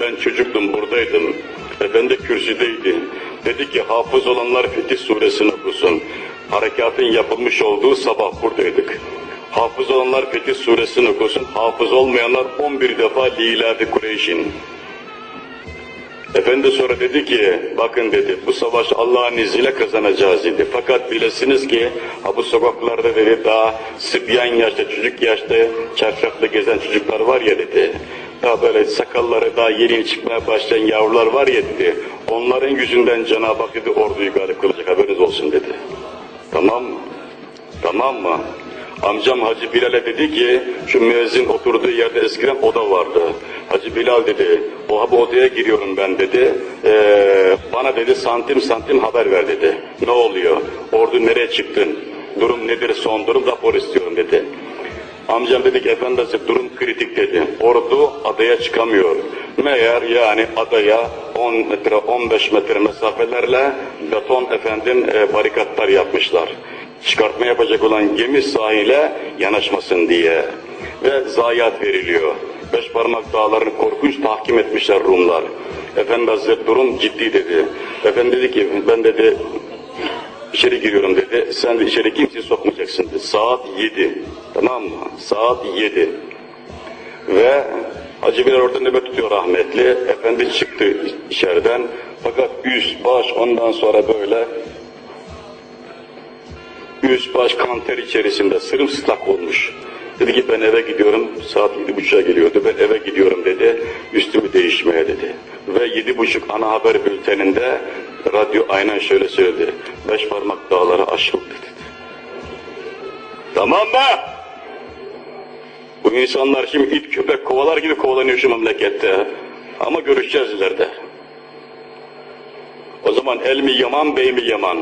ben çocuktum buradaydım. Efendi kürsüdeydi. Dedi ki hafız olanlar Fetih suresini okusun. Harekatın yapılmış olduğu sabah buradaydık. Hafız olanlar Fetih suresini okusun. Hafız olmayanlar 11 defa Lilafi Kureyş'in. Efendi sonra dedi ki, bakın dedi, bu savaş Allah'ın izniyle kazanacağız dedi. Fakat bilesiniz ki, ha bu sokaklarda dedi, daha sıbyan yaşta, çocuk yaşta çarşaflı gezen çocuklar var ya dedi. Daha böyle sakalları daha yeni çıkmaya başlayan yavrular var ya dedi. Onların yüzünden Cenab-ı Hak dedi, orduyu galip kılacak haberiniz olsun dedi. Tamam mı? Tamam mı? Amcam Hacı Bilal'e dedi ki, şu müezzin oturduğu yerde eskiden oda vardı. Hacı Bilal dedi, o bu odaya giriyorum ben dedi. Ee, bana dedi santim santim haber ver dedi. Ne oluyor? Ordu nereye çıktın? Durum nedir son durum rapor istiyorum dedi. Amcam dedi ki efendisi durum kritik dedi. Ordu adaya çıkamıyor. Meğer yani adaya 10 metre 15 metre mesafelerle beton efendim e, barikatlar yapmışlar. Çıkartma yapacak olan gemi sahile yanaşmasın diye. Ve zayiat veriliyor. Beş parmak dağlarını korkunç tahkim etmişler Rumlar. Efendi Hazretleri durum ciddi dedi. Efendi dedi ki ben dedi İçeri giriyorum dedi. Sen de içeri kimseyi sokmayacaksın. Saat 7. Tamam mı? Saat 7. Ve Hacı Bilal orada nöbet tutuyor rahmetli. Efendi çıktı içeriden. Fakat üst baş ondan sonra böyle üst baş kanter içerisinde sırımsıklam olmuş. Dedi ki ben eve gidiyorum, saat yedi buçuğa geliyordu, ben eve gidiyorum dedi, üstümü değişmeye dedi. Ve yedi buçuk ana haber bülteninde radyo aynen şöyle söyledi, beş parmak dağları aşıldı dedi. Tamam mı? Bu insanlar şimdi it köpek kovalar gibi kovalanıyor şu memlekette. Ama görüşeceğiz ileride. O zaman el mi yaman, bey mi yaman?